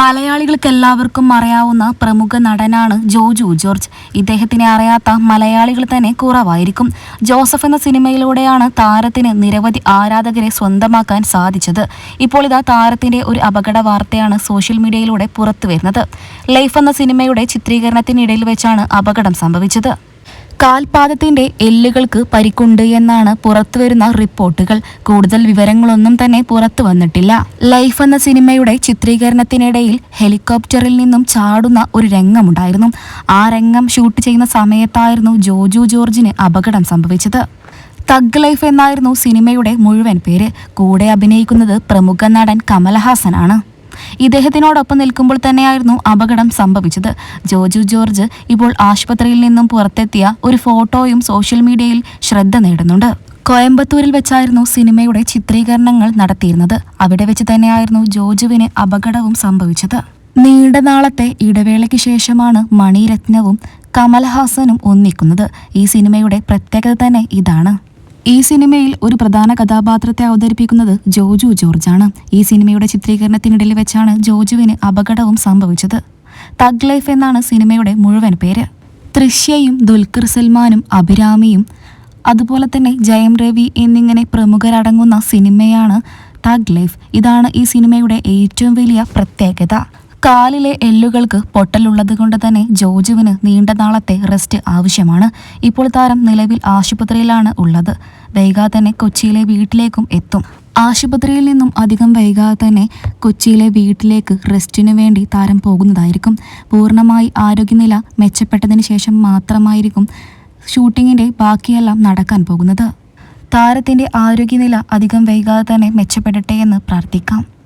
മലയാളികൾക്ക് എല്ലാവർക്കും അറിയാവുന്ന പ്രമുഖ നടനാണ് ജോജു. ജോർജ് ഇദ്ദേഹത്തിനെ അറിയാത്ത മലയാളികൾ തന്നെ കുറവായിരിക്കും. ജോസഫ് എന്ന സിനിമയിലൂടെയാണ് താരത്തിന് നിരവധി ആരാധകരെ സ്വന്തമാക്കാൻ സാധിച്ചത്. ഇപ്പോൾ ഇതാ താരത്തിന്റെ ഒരു അപകട വാർത്തയാണ് സോഷ്യൽ മീഡിയയിലൂടെ പുറത്തു വരുന്നത് ലൈഫ് എന്ന സിനിമയുടെ ചിത്രീകരണത്തിനിടയിൽ വെച്ചാണ് അപകടം സംഭവിച്ചത്. കാൽപാദത്തിന്റെ എല്ലുകൾക്ക് പരിക്കുണ്ട് എന്നാണ് പുറത്തുവരുന്ന റിപ്പോർട്ടുകൾ. കൂടുതൽ വിവരങ്ങളൊന്നും തന്നെ പുറത്തു വന്നിട്ടില്ല. ലൈഫ് എന്ന സിനിമയുടെ ചിത്രീകരണത്തിനിടയിൽ ഹെലികോപ്റ്ററിൽ നിന്നും ചാടുന്ന ഒരു രംഗമുണ്ടായിരുന്നു. ആ രംഗം ഷൂട്ട് ചെയ്യുന്ന സമയത്തായിരുന്നു ജോജു ജോർജിന് അപകടം സംഭവിച്ചത്. തഗ് ലൈഫ് എന്നായിരുന്നു സിനിമയുടെ മുഴുവൻ പേര്. കൂടെ അഭിനയിക്കുന്നത് പ്രമുഖ നടൻ കമലഹാസനാണ്. ഇദ്ദേഹത്തിനോടൊപ്പം നിൽക്കുമ്പോൾ തന്നെയായിരുന്നു അപകടം സംഭവിച്ചത്. ജോജു ജോർജ് ഇപ്പോൾ ആശുപത്രിയിൽ നിന്നും പുറത്തെത്തിയ ഒരു ഫോട്ടോയും സോഷ്യൽ മീഡിയയിൽ ശ്രദ്ധ നേടുന്നുണ്ട്. കോയമ്പത്തൂരിൽ വെച്ചായിരുന്നു സിനിമയുടെ ചിത്രീകരണങ്ങൾ നടത്തിയിരുന്നത്. അവിടെ വെച്ച് തന്നെയായിരുന്നു ജോജുവിന് അപകടവും സംഭവിച്ചത്. നീണ്ട നാളത്തെ ഇടവേളയ്ക്ക് ശേഷമാണ് മണിരത്നവും കമൽഹാസനും ഒന്നിക്കുന്നത്. ഈ സിനിമയുടെ പ്രത്യേകത തന്നെ ഇതാണ്. ഈ സിനിമയിൽ ഒരു പ്രധാന കഥാപാത്രത്തെ അവതരിപ്പിക്കുന്നത് ജോജു ജോർജാണ്. ഈ സിനിമയുടെ ചിത്രീകരണത്തിനിടയിൽ വെച്ചാണ് ജോജുവിന് അപകടവും സംഭവിച്ചത്. തഗ് ലൈഫ് എന്നാണ് സിനിമയുടെ മുഴുവൻ പേര്. തൃശ്യയും ദുൽഖർ സൽമാനും അഭിരാമിയും അതുപോലെ തന്നെ ജയം രവി എന്നിങ്ങനെ പ്രമുഖരടങ്ങുന്ന സിനിമയാണ് തഗ് ലൈഫ് ഇതാണ് ഈ സിനിമയുടെ ഏറ്റവും വലിയ പ്രത്യേകത. കാലിലെ എല്ലുകൾക്ക് പൊട്ടലുള്ളത് കൊണ്ട് തന്നെ ജോജുവിന് നീണ്ട നാളത്തെ റെസ്റ്റ് ആവശ്യമാണ്. ഇപ്പോൾ താരം നിലവിൽ ആശുപത്രിയിലാണ് ഉള്ളത്. വൈകാതെ തന്നെ കൊച്ചിയിലെ വീട്ടിലേക്കും എത്തും. ആശുപത്രിയിൽ നിന്നും അധികം വൈകാതെ തന്നെ കൊച്ചിയിലെ വീട്ടിലേക്ക് റെസ്റ്റിനു വേണ്ടി താരം പോകുന്നതായിരിക്കും. പൂർണമായി ആരോഗ്യനില മെച്ചപ്പെട്ടതിന് ശേഷം മാത്രമായിരിക്കും ഷൂട്ടിങ്ങിന്റെ ബാക്കിയെല്ലാം നടക്കാൻ പോകുന്നത്. താരത്തിന്റെ ആരോഗ്യനില അധികം വൈകാതെ തന്നെ മെച്ചപ്പെടട്ടെ എന്ന് പ്രാർത്ഥിക്കാം.